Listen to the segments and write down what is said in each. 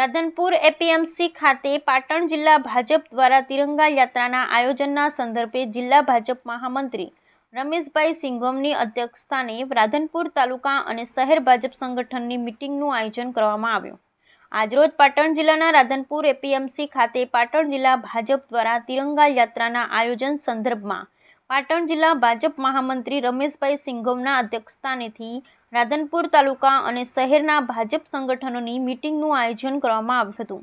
Radhanpur APMC ખાતે પાટણ જિલ્લા ભાજપ દ્વારા તિરંગા યાત્રાના આયોજનના સંદર્ભે જિલ્લા ભાજપ મહામંત્રી રમેશભાઈ સિંઘમની અધ્યક્ષસ્થાને રાધનપુર તાલુકા અને શહેર ભાજપ સંગઠનની મિટિંગનું આયોજન કરવામાં આવ્યું. આજરોજ પાટણ જિલ્લાના રાધનપુર એપીએમસી ખાતે પાટણ જિલ્લા ભાજપ દ્વારા તિરંગા યાત્રાના આયોજન સંદર્ભમાં પાટણ જિલ્લા ભાજપ મહામંત્રી રમેશભાઈ સિંઘમના અધ્યક્ષસ્થાનેથી રાધનપુર તાલુકા અને શહેરના ભાજપ સંગઠનોની મિટિંગનું આયોજન કરવામાં આવ્યું હતું.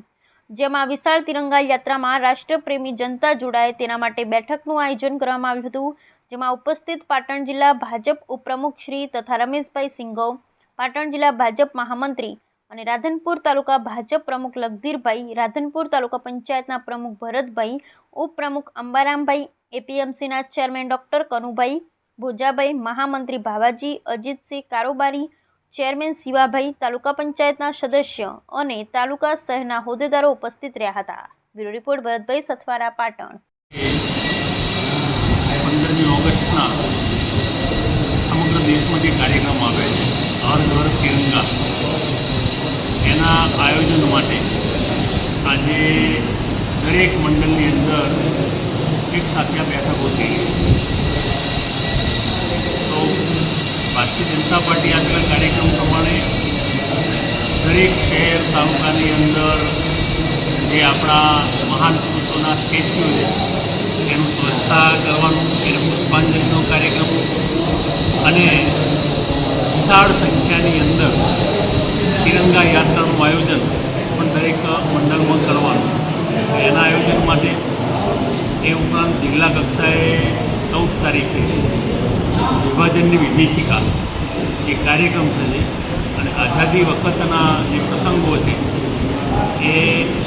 જેમાં વિશાળ તિરંગા યાત્રામાં રાષ્ટ્રપ્રેમી જનતા જોડાય તેના માટે બેઠકનું આયોજન કરવામાં આવ્યું હતું. જેમાં ઉપસ્થિત પાટણ જિલ્લા ભાજપ ઉપપ્રમુખ શ્રી તથા રમેશભાઈ સિંઘવ, પાટણ જિલ્લા ભાજપ મહામંત્રી અને રાધનપુર તાલુકા ભાજપ પ્રમુખ લગધીરભાઈ, રાધનપુર તાલુકા પંચાયતના પ્રમુખ ભરતભાઈ, ઉપપ્રમુખ અંબારામભાઈ એપીએમસીના ચેરમેન ડૉક્ટર કનુભાઈ ભોજાભાઈ, મહામંત્રી ભાવાજી, અજીતસિંહ કારોબારી, ચેરમેન શિવાભાઈ, તાલુકા પંચાયતના સદસ્ય અને તાલુકા શહેરના હોદ્દેદારો ઉપસ્થિત રહ્યા હતા. Bureau report Bharatbhai Sathwara, Patan. પંદરમી ઓગસ્ટના સમગ્ર દેશમાં જે કાર્યક્રમ આવે છે, હર ઘર તિરંગા, એના આયોજન માટે આજે દરેક મંડળની અંદર સાથે આ બેઠકો થઈ તો ભારતીય જનતા પાર્ટી આજના કાર્યક્રમ પ્રમાણે દરેક શહેર તાલુકાની અંદર જે આપણા મહાન પુરુષોના સ્ટેચ્યુ છે, એનું સ્વચ્છતા કરવાનું, એને પુષ્પાંજલિનો કાર્યક્રમ અને વિશાળ સંખ્યાની અંદર તિરંગા યાત્રાનું આયોજન પણ દરેક મંડળમાં કરવાનું એના આયોજન માટે એ ઉપરાંત જિલ્લા કક્ષાએ ચૌદ તારીખે વિભાજનની વિભીષિકા એ કાર્યક્રમ થશે અને આઝાદી વખતના જે પ્રસંગો છે એ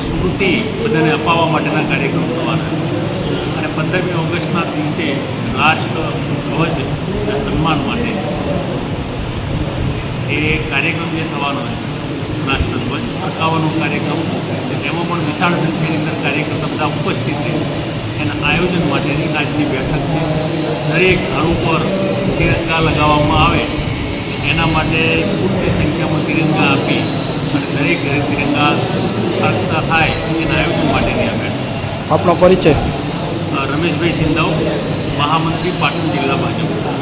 સ્મૃતિ બધાને અપાવવા માટેના કાર્યક્રમ થવાના અને પંદરમી ઓગસ્ટના દિવસે રાષ્ટ્ર ધ્વજ સન્માન માટે એ કાર્યક્રમ જે થવાનો છે રાષ્ટ્રધ્વજ ફરકાવવાનો કાર્યક્રમ એમાં પણ વિશાળ સંખ્યાની અંદર કાર્યકર્તા બધા ઉપસ્થિત રહે એના આયોજન માટેની આજની બેઠક છે. દરેક ઘર ઉપર તિરંગા લગાવવામાં આવે. એના માટે પૂરતી સંખ્યામાં તિરંગા આપી અને દરેક ઘરે તિરંગા ફરકતા થાય એના આયોજન માટેની આ બેઠક. આપણો પરિચય. રમેશભાઈ સિંધાવ મહામંત્રી પાટણ જિલ્લા ભાજપ.